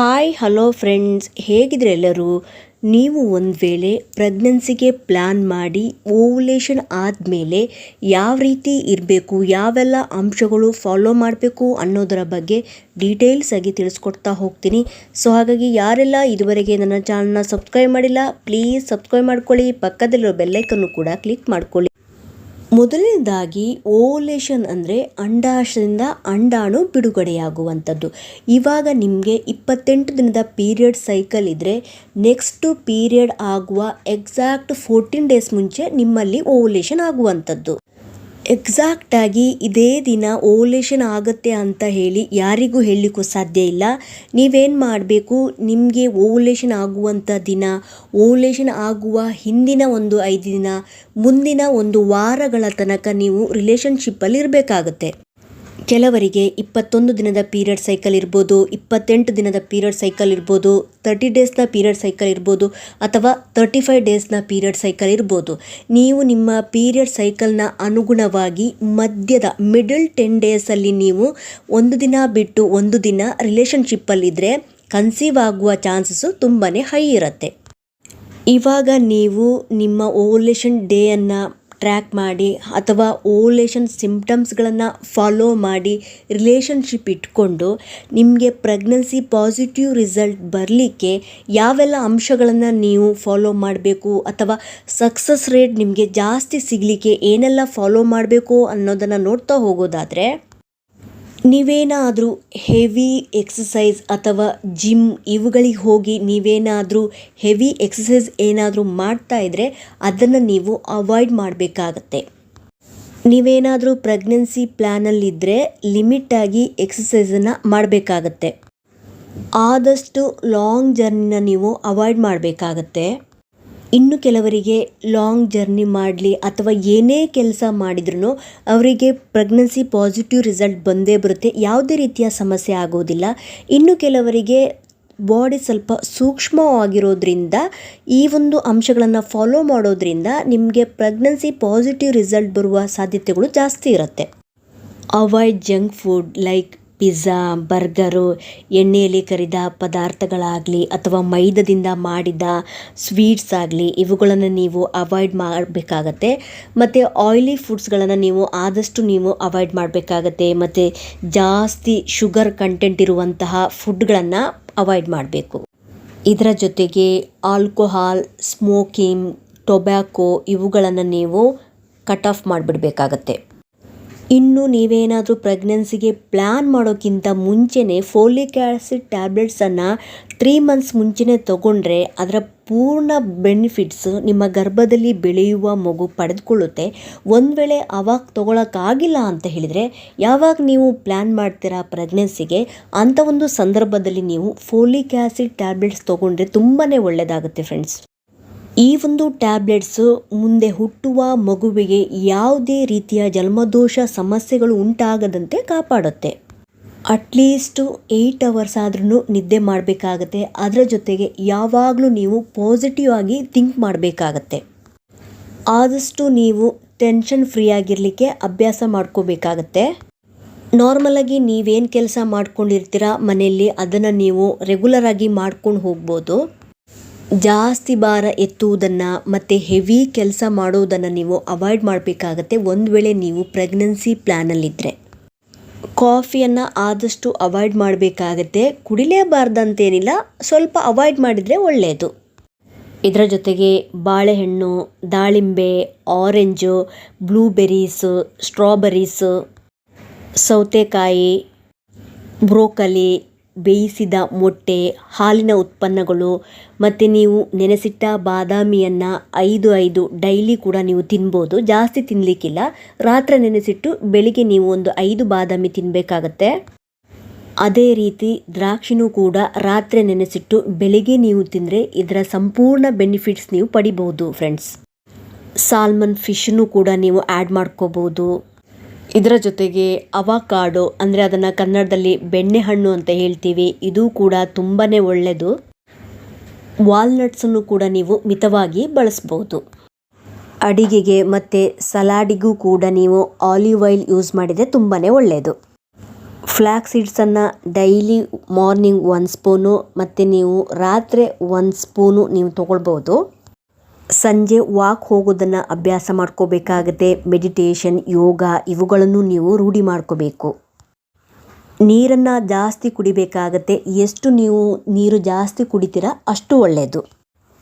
Hi hello friends ಹೇಗಿದ್ರೆ ಎಲ್ಲರೂ? ನೀವು ಒಂದು ವೇಳೆ ಪ್ರೆಗ್ನೆನ್ಸಿಗೆ ಪ್ಲ್ಯಾನ್ ಮಾಡಿ ಓವುಲೇಷನ್ ಆದಮೇಲೆ ಯಾವ ರೀತಿ ಇರಬೇಕು, ಯಾವೆಲ್ಲ ಅಂಶಗಳು ಫಾಲೋ ಮಾಡಬೇಕು ಅನ್ನೋದರ ಬಗ್ಗೆ ಡೀಟೇಲ್ಸ್ ಆಗಿ ತಿಳಿಸ್ಕೊಡ್ತಾ ಹೋಗ್ತೀನಿ. ಸೊ ಹಾಗಾಗಿ ಯಾರೆಲ್ಲ ಇದುವರೆಗೆ ನನ್ನ ಚಾನಲ್ನ ಸಬ್ಸ್ಕ್ರೈಬ್ ಮಾಡಿಲ್ಲ ಪ್ಲೀಸ್ ಸಬ್ಸ್ಕ್ರೈಬ್ ಮಾಡ್ಕೊಳ್ಳಿ. ಪಕ್ಕದಲ್ಲಿರೋ ಬೆಲ್ಲೈಕನ್ನು ಕೂಡ ಕ್ಲಿಕ್ ಮಾಡ್ಕೊಳ್ಳಿ. ಮೊದಲನೇದಾಗಿ ಓವುಲೇಷನ್ ಅಂದರೆ ಅಂಡಾಶಯದಿಂದ ಅಂಡಾಣು ಬಿಡುಗಡೆಯಾಗುವಂಥದ್ದು. ಇವಾಗ ನಿಮಗೆ ಇಪ್ಪತ್ತೆಂಟು ದಿನದ ಪೀರಿಯಡ್ ಸೈಕಲ್ ಇದ್ದರೆ ನೆಕ್ಸ್ಟು ಪೀರಿಯಡ್ ಆಗುವ ಎಕ್ಸಾಕ್ಟ್ ಫೋರ್ಟೀನ್ ಡೇಸ್ ಮುಂಚೆ ನಿಮ್ಮಲ್ಲಿ ಓವುಲೇಷನ್ ಆಗುವಂಥದ್ದು. ಎಕ್ಸಾಕ್ಟಾಗಿ ಇದೇ ದಿನ ಓವುಲೇಷನ್ ಆಗುತ್ತೆ ಅಂತ ಹೇಳಿ ಯಾರಿಗೂ ಹೇಳಲಿಕ್ಕೂ ಸಾಧ್ಯ ಇಲ್ಲ. ನೀವೇನು ಮಾಡಬೇಕು? ನಿಮಗೆ ಓವುಲೇಷನ್ ಆಗುವಂಥ ದಿನ, ಓವುಲೇಷನ್ ಆಗುವ ಹಿಂದಿನ ಒಂದು ಐದು ದಿನ, ಮುಂದಿನ ಒಂದು ವಾರಗಳ ತನಕ ನೀವು ರಿಲೇಷನ್ಶಿಪ್ಪಲ್ಲಿ ಇರಬೇಕಾಗುತ್ತೆ ಕೆಲವರಿಗೆ ಇಪ್ಪತ್ತೊಂದು ದಿನದ ಪೀರಿಯಡ್ ಸೈಕಲ್ ಇರ್ಬೋದು, ಇಪ್ಪತ್ತೆಂಟು ದಿನದ ಪೀರಿಯಡ್ ಸೈಕಲ್ ಇರ್ಬೋದು ತರ್ಟಿ ಡೇಸ್ನ ಪೀರಿಯಡ್ ಸೈಕಲ್ ಇರ್ಬೋದು ಅಥವಾ ತರ್ಟಿ ಫೈವ್ ಡೇಸ್ನ ಪೀರಿಯಡ್ ಸೈಕಲ್ ಇರ್ಬೋದು. ನೀವು ನಿಮ್ಮ ಪೀರಿಯಡ್ ಸೈಕಲ್ನ ಅನುಗುಣವಾಗಿ ಮಧ್ಯದ ಮಿಡಲ್ ಟೆನ್ ಡೇಸಲ್ಲಿ ನೀವು ಒಂದು ದಿನ ಬಿಟ್ಟು ಒಂದು ದಿನ ರಿಲೇಷನ್ಶಿಪ್ಪಲ್ಲಿದ್ದರೆ ಕನ್ಸೀವ್ ಆಗುವ ಚಾನ್ಸಸ್ಸು ತುಂಬಾ ಹೈ ಇರುತ್ತೆ. ಇವಾಗ ನೀವು ನಿಮ್ಮ ಓವಲೇಷನ್ ಡೇಯನ್ನು ಟ್ರ್ಯಾಕ್ ಮಾಡಿ ಅಥವಾ ಓಲೇಷನ್ ಸಿಂಪ್ಟಮ್ಸ್ಗಳನ್ನು ಫಾಲೋ ಮಾಡಿ ರಿಲೇಷನ್ಶಿಪ್ ಇಟ್ಕೊಂಡು ನಿಮಗೆ ಪ್ರೆಗ್ನೆನ್ಸಿ ಪಾಸಿಟಿವ್ ರಿಸಲ್ಟ್ ಬರಲಿಕ್ಕೆ ಯಾವೆಲ್ಲ ಅಂಶಗಳನ್ನು ನೀವು ಫಾಲೋ ಮಾಡಬೇಕು ಅಥವಾ ಸಕ್ಸಸ್ ರೇಟ್ ನಿಮಗೆ ಜಾಸ್ತಿ ಸಿಗಲಿಕ್ಕೆ ಏನೆಲ್ಲ ಫಾಲೋ ಮಾಡಬೇಕು ಅನ್ನೋದನ್ನು ನೋಡ್ತಾ ಹೋಗೋದಾದರೆ ನೀವೇನಾದರೂ ಹೆವಿ ಎಕ್ಸಸೈಸ್ ಅಥವಾ ಜಿಮ್ ಇವುಗಳಿಗೆ ಹೋಗಿ ನೀವೇನಾದರೂ ಹೆವಿ ಎಕ್ಸಸೈಸ್ ಏನಾದರೂ ಮಾಡ್ತಾ ಇದ್ದರೆ ಅದನ್ನು ನೀವು ಅವಾಯ್ಡ್ ಮಾಡಬೇಕಾಗತ್ತೆ. ನೀವೇನಾದರೂ ಪ್ರೆಗ್ನೆನ್ಸಿ ಪ್ಲ್ಯಾನಲ್ಲಿದ್ದರೆ ಲಿಮಿಟಾಗಿ ಎಕ್ಸಸೈಸನ್ನು ಮಾಡಬೇಕಾಗತ್ತೆ. ಆದಷ್ಟು ಲಾಂಗ್ ಜರ್ನಿನ ನೀವು ಅವಾಯ್ಡ್ ಮಾಡಬೇಕಾಗತ್ತೆ. ಇನ್ನು ಕೆಲವರಿಗೆ ಲಾಂಗ್ ಜರ್ನಿ ಮಾಡಲಿ ಅಥವಾ ಏನೇ ಕೆಲಸ ಮಾಡಿದ್ರೂ ಅವರಿಗೆ ಪ್ರೆಗ್ನೆನ್ಸಿ ಪಾಸಿಟಿವ್ ರಿಸಲ್ಟ್ ಬಂದೇ ಬರುತ್ತೆ, ಯಾವುದೇ ರೀತಿಯ ಸಮಸ್ಯೆ ಆಗೋದಿಲ್ಲ. ಇನ್ನು ಕೆಲವರಿಗೆ ಬಾಡಿ ಸ್ವಲ್ಪ ಸೂಕ್ಷ್ಮವಾಗಿರೋದ್ರಿಂದ, ಈ ಒಂದು ಅಂಶಗಳನ್ನು ಫಾಲೋ ಮಾಡೋದ್ರಿಂದ ನಿಮಗೆ ಪ್ರೆಗ್ನೆನ್ಸಿ ಪಾಸಿಟಿವ್ ರಿಸಲ್ಟ್ ಬರುವ ಸಾಧ್ಯತೆಗಳು ಜಾಸ್ತಿ ಇರುತ್ತೆ. Avoid junk food like pizza, burger, ಎಣ್ಣೆಯಲ್ಲಿ ಕರಿದ ಪದಾರ್ಥಗಳಾಗಲಿ ಅಥವಾ ಮೈದದಿಂದ ಮಾಡಿದ ಸ್ವೀಟ್ಸ್ ಆಗಲಿ ಇವುಗಳನ್ನು ನೀವು ಅವಾಯ್ಡ್ ಮಾಡಬೇಕಾಗತ್ತೆ. ಮತ್ತು ಆಯ್ಲಿ ಫುಡ್ಸ್ಗಳನ್ನು ನೀವು ಆದಷ್ಟು ನೀವು ಅವಾಯ್ಡ್ ಮಾಡಬೇಕಾಗತ್ತೆ. ಮತ್ತು ಜಾಸ್ತಿ ಶುಗರ್ ಕಂಟೆಂಟ್ ಇರುವಂತಹ ಫುಡ್ಗಳನ್ನು ಅವಾಯ್ಡ್ ಮಾಡಬೇಕು. ಇದರ ಜೊತೆಗೆ ಆಲ್ಕೋಹಾಲ್ ಸ್ಮೋಕಿಂಗ್ ಟೊಬ್ಯಾಕೋ ಇವುಗಳನ್ನು ನೀವು ಕಟ್ ಆಫ್ ಮಾಡಿಬಿಡ್ಬೇಕಾಗತ್ತೆ. ಇನ್ನು ನೀವೇನಾದರೂ ಪ್ರೆಗ್ನೆನ್ಸಿಗೆ ಪ್ಲ್ಯಾನ್ ಮಾಡೋಕ್ಕಿಂತ ಮುಂಚೆನೇ ಫೋಲಿಕ್ ಆ್ಯಸಿಡ್ ಟ್ಯಾಬ್ಲೆಟ್ಸನ್ನು ತ್ರೀ ಮಂತ್ಸ್ ಮುಂಚೆನೇ ತಗೊಂಡ್ರೆ ಅದರ ಪೂರ್ಣ ಬೆನಿಫಿಟ್ಸ್ ನಿಮ್ಮ ಗರ್ಭದಲ್ಲಿ ಬೆಳೆಯುವ ಮಗು ಪಡೆದುಕೊಳ್ಳುತ್ತೆ. ಒಂದು ವೇಳೆ ಅವಾಗ ತೊಗೊಳಕ್ಕಾಗಿಲ್ಲ ಅಂತ ಹೇಳಿದರೆ ಯಾವಾಗ ನೀವು ಪ್ಲ್ಯಾನ್ ಮಾಡ್ತೀರಾ ಪ್ರೆಗ್ನೆನ್ಸಿಗೆ ಅಂಥ ಒಂದು ಸಂದರ್ಭದಲ್ಲಿ ನೀವು ಫೋಲಿಕ್ ಆ್ಯಸಿಡ್ ಟ್ಯಾಬ್ಲೆಟ್ಸ್ ತೊಗೊಂಡ್ರೆ ತುಂಬಾ ಒಳ್ಳೆಯದಾಗುತ್ತೆ ಫ್ರೆಂಡ್ಸ್ ಈ ಒಂದು ಟ್ಯಾಬ್ಲೆಟ್ಸ್ ಮುಂದೆ ಹುಟ್ಟುವ ಮಗುವಿಗೆ ಯಾವುದೇ ರೀತಿಯ ಜನ್ಮದೋಷ ಸಮಸ್ಯೆಗಳು ಉಂಟಾಗದಂತೆ ಕಾಪಾಡುತ್ತೆ. ಅಟ್ಲೀಸ್ಟು ಏಯ್ಟ್ ಅವರ್ಸ್ ಆದ್ರೂ ನಿದ್ದೆ ಮಾಡಬೇಕಾಗತ್ತೆ. ಅದರ ಜೊತೆಗೆ ಯಾವಾಗಲೂ ನೀವು ಪಾಸಿಟಿವ್ ಆಗಿ ಥಿಂಕ್ ಮಾಡಬೇಕಾಗತ್ತೆ. ಆದಷ್ಟು ನೀವು ಟೆನ್ಷನ್ ಫ್ರೀ ಆಗಿರಲಿಕ್ಕೆ ಅಭ್ಯಾಸ ಮಾಡ್ಕೋಬೇಕಾಗತ್ತೆ. ನಾರ್ಮಲಾಗಿ ನೀವೇನು ಕೆಲಸ ಮಾಡ್ಕೊಂಡಿರ್ತೀರ ಮನೆಯಲ್ಲಿ ಅದನ್ನು ನೀವು ರೆಗ್ಯುಲರ್ ಆಗಿ ಮಾಡ್ಕೊಂಡು ಹೋಗ್ಬೋದು. ಜಾಸ್ತಿ ಭಾರ ಎತ್ತುವುದನ್ನು ಮತ್ತು ಹೆವಿ ಕೆಲಸ ಮಾಡೋದನ್ನು ನೀವು ಅವಾಯ್ಡ್ ಮಾಡಬೇಕಾಗತ್ತೆ. ಒಂದು ವೇಳೆ ನೀವು ಪ್ರೆಗ್ನೆನ್ಸಿ ಪ್ಲ್ಯಾನಲ್ಲಿದ್ದರೆ ಕಾಫಿಯನ್ನು ಆದಷ್ಟು ಅವಾಯ್ಡ್ ಮಾಡಬೇಕಾಗತ್ತೆ. ಕುಡಿಲೇಬಾರ್ದಂತೇನಿಲ್ಲ, ಸ್ವಲ್ಪ ಅವಾಯ್ಡ್ ಮಾಡಿದರೆ ಒಳ್ಳೆಯದು ಇದರ ಜೊತೆಗೆ ಬಾಳೆಹಣ್ಣು, ದಾಳಿಂಬೆ ಆರೆಂಜು ಬ್ಲೂಬೆರೀಸು ಸ್ಟ್ರಾಬೆರೀಸು ಸೌತೆಕಾಯಿ, ಬ್ರೋಕಲಿ ಬೇಯಿಸಿದ ಮೊಟ್ಟೆ, ಹಾಲಿನ ಉತ್ಪನ್ನಗಳು ಮತ್ತು ನೀವು ನೆನೆಸಿಟ್ಟ ಬಾದಾಮಿಯನ್ನು ಐದು ಐದು ಡೈಲಿ ಕೂಡ ನೀವು ತಿನ್ಬೋದು. ಜಾಸ್ತಿ ತಿನ್ನಲಿಕ್ಕಿಲ್ಲ ರಾತ್ರಿ ನೆನೆಸಿಟ್ಟು ಬೆಳಿಗ್ಗೆ ನೀವು ಒಂದು ಐದು ಬಾದಾಮಿ ತಿನ್ನಬೇಕಾಗತ್ತೆ ಅದೇ ರೀತಿ ದ್ರಾಕ್ಷಿನೂ ಕೂಡ ರಾತ್ರಿ ನೆನೆಸಿಟ್ಟು ಬೆಳಿಗ್ಗೆ ನೀವು ತಿಂದರೆ ಇದರ ಸಂಪೂರ್ಣ ಬೆನಿಫಿಟ್ಸ್ ನೀವು ಪಡಿಬೋದು ಫ್ರೆಂಡ್ಸ್ ಸಾಲ್ಮನ್ ಫಿಶ್ನು ಕೂಡ ನೀವು ಆ್ಯಡ್ ಮಾಡ್ಕೋಬೋದು. ಇದರ ಜೊತೆಗೆ ಅವಾಕಾಡೋ, ಅಂದರೆ ಅದನ್ನು ಕನ್ನಡದಲ್ಲಿ ಬೆಣ್ಣೆಹಣ್ಣು ಅಂತ ಹೇಳ್ತೀವಿ. ಇದು ಕೂಡ ತುಂಬಾ ಒಳ್ಳೆಯದು ವಾಲ್ನಟ್ಸನ್ನು ಕೂಡ ನೀವು ಮಿತವಾಗಿ ಬಳಸ್ಬೋದು. ಅಡಿಗೆಗೆ ಮತ್ತು ಸಲಾಡಿಗೂ ಕೂಡ ನೀವು ಆಲಿವ್ ಆಯಿಲ್ ಯೂಸ್ ಮಾಡಿದರೆ ತುಂಬಾ ಒಳ್ಳೆಯದು ಫ್ಲ್ಯಾಕ್ ಸೀಡ್ಸನ್ನು ಡೈಲಿ ಮಾರ್ನಿಂಗ್ ಒಂದು ಸ್ಪೂನು, ಮತ್ತು ನೀವು ರಾತ್ರಿ ಒಂದು ಸ್ಪೂನು ನೀವು ತೊಗೊಳ್ಬೋದು. ಸಂಜೆ ವಾಕ್ ಹೋಗೋದನ್ನು ಅಭ್ಯಾಸ ಮಾಡ್ಕೋಬೇಕಾಗತ್ತೆ. ಮೆಡಿಟೇಷನ್, ಯೋಗ ಇವುಗಳನ್ನು ನೀವು ರೂಢಿ ಮಾಡ್ಕೋಬೇಕು. ನೀರನ್ನು ಜಾಸ್ತಿ ಕುಡಿಬೇಕಾಗತ್ತೆ. ಎಷ್ಟು ನೀವು ನೀರು ಜಾಸ್ತಿ ಕುಡಿತೀರ ಅಷ್ಟು ಒಳ್ಳೆಯದು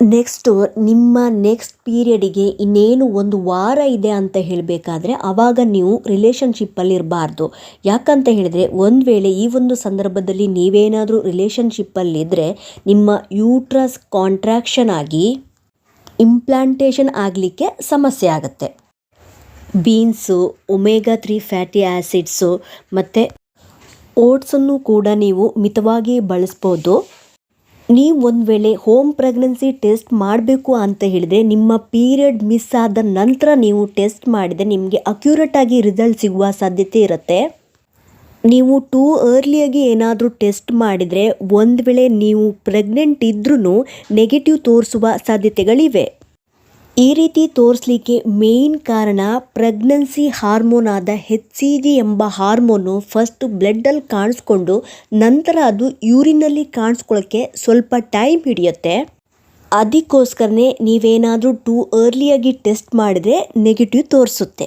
ನೆಕ್ಸ್ಟು, ನಿಮ್ಮ ನೆಕ್ಸ್ಟ್ ಪೀರಿಯಡಿಗೆ ಇನ್ನೇನು ಒಂದು ವಾರ ಇದೆ ಅಂತ ಹೇಳಬೇಕಾದ್ರೆ ಆವಾಗ ನೀವು ರಿಲೇಷನ್ಶಿಪ್ಪಲ್ಲಿ ಇರಬಾರ್ದು ಯಾಕಂತ ಹೇಳಿದರೆ ಒಂದು ವೇಳೆ ಈ ಒಂದು ಸಂದರ್ಭದಲ್ಲಿ ನೀವೇನಾದರೂ ರಿಲೇಷನ್ಶಿಪ್ಪಲ್ಲಿದ್ದರೆ ನಿಮ್ಮ ಯೂಟ್ರಸ್ ಕಾಂಟ್ರಾಕ್ಷನ್ ಆಗಿ ಇಂಪ್ಲಾಂಟೇಷನ್ ಆಗಲಿಕ್ಕೆ ಸಮಸ್ಯೆ ಆಗುತ್ತೆ. Beans omega three fatty acids ಮತ್ತು ಓಟ್ಸನ್ನು ಕೂಡ ನೀವು ಮಿತವಾಗಿ ಬಳಸ್ಬೋದು. ನೀವು ಒಂದು ವೇಳೆ ಹೋಮ್ ಪ್ರೆಗ್ನೆನ್ಸಿ ಟೆಸ್ಟ್ ಮಾಡಬೇಕು ಅಂತ ಹೇಳಿದರೆ ನಿಮ್ಮ ಪೀರಿಯಡ್ ಮಿಸ್ ಆದ ನಂತರ ನೀವು ಟೆಸ್ಟ್ ಮಾಡಿದರೆ ನಿಮಗೆ ಅಕ್ಯುರೇಟಾಗಿ ರಿಸಲ್ಟ್ ಸಿಗುವ ಸಾಧ್ಯತೆ ಇರುತ್ತೆ. ನೀವು ಟೂ ಅರ್ಲಿಯಾಗಿ ಏನಾದರೂ ಟೆಸ್ಟ್ ಮಾಡಿದರೆ ಒಂದು ವೇಳೆ ನೀವು ಪ್ರೆಗ್ನೆಂಟ್ ಇದ್ರೂ ನೆಗೆಟಿವ್ ತೋರಿಸುವ ಸಾಧ್ಯತೆಗಳಿವೆ. ಈ ರೀತಿ ತೋರಿಸ್ಲಿಕ್ಕೆ ಮೇಯ್ನ್ ಕಾರಣ ಪ್ರೆಗ್ನೆನ್ಸಿ ಹಾರ್ಮೋನ್ ಆದ ಹೆಚ್ ಸಿ ಜಿ ಎಂಬ ಹಾರ್ಮೋನು ಫಸ್ಟ್ ಬ್ಲಡ್ಡಲ್ಲಿ ಕಾಣಿಸ್ಕೊಂಡು ನಂತರ ಅದು ಯೂರಿನಲ್ಲಿ ಕಾಣಿಸ್ಕೊಳ್ಳೋಕ್ಕೆ ಸ್ವಲ್ಪ ಟೈಮ್ ಹಿಡಿಯುತ್ತೆ. ಅದಕ್ಕೋಸ್ಕರನೇ ನೀವೇನಾದರೂ ಟೂ ಅರ್ಲಿಯಾಗಿ ಟೆಸ್ಟ್ ಮಾಡಿದರೆ ನೆಗೆಟಿವ್ ತೋರಿಸುತ್ತೆ.